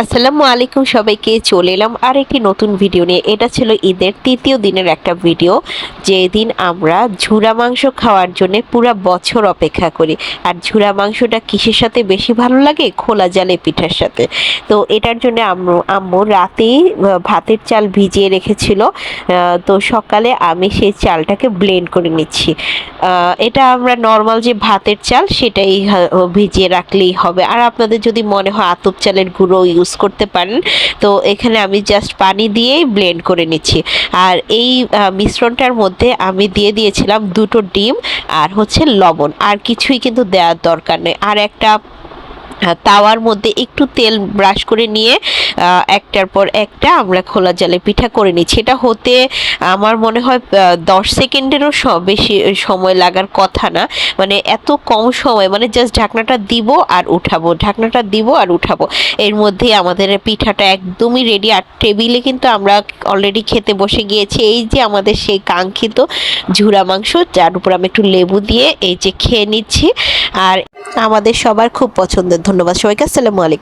আসসালামু আলাইকুম সবাইকে, চলে এলাম আর একটি নতুন ভিডিও নিয়ে। এটা ছিল ঈদের তৃতীয় দিনের একটা ভিডিও, যেদিন আমরা ঝুরা মাংস খাওয়ার জন্য পুরা বছর অপেক্ষা করি। আর ঝুরা মাংসটা কিসের সাথে বেশি ভালো লাগে? খোলা জালে পিঠার সাথে। তো এটার জন্য আম্মু আম্মু রাতেই ভাতের চাল ভিজিয়ে রেখেছিল। তো সকালে আমি সেই চালটাকে ব্লেন্ড করে নিচ্ছি। এটা আমরা নর্মাল যে ভাতের চাল, সেটাই ভিজিয়ে রাখলেই হবে। আর আপনাদের যদি মনে হয় আতপ চালের গুঁড়ো ইউজ করতে পারেন। তো এখানে আমি জাস্ট পানি দিয়েই ব্লেন্ড করে নিচ্ছি। আর এই মিশ্রণটার মধ্যে আমি দিয়ে দিয়েছিলাম দুটো ডিম আর হচ্ছে লবণ। আর কিছুই কিন্তু দেওয়ার দরকার নেই। আর একটা তাওয়ার মধ্যে একটু তেল ব্রাশ করে নিয়ে একটার পর একটা আমরা খোলা জালে পিঠা করে নিচ্ছি এটা হতে আমার মনে হয় দশ সেকেন্ডেরও বেশি সময় লাগার কথা না। মানে এত কম সময় মানে জাস্ট ঢাকনাটা দিব আর উঠাবো। ঢাকনাটা দিব আর উঠাবো। এর মধ্যে আমাদের পিঠাটা একদমই রেডি আর টেবিলে কিন্তু আমরা অলরেডি খেতে বসে গিয়েছি। এই যে আমাদের সেই কাঙ্ক্ষিত ঝুরা মাংস, যার উপর আমি একটু লেবু দিয়ে এই যে খেয়ে নিচ্ছি। আর আমাদের সবার খুব পছন্দের। ধন্যবাদ সবাইকে আসসালামু আলাইকুম।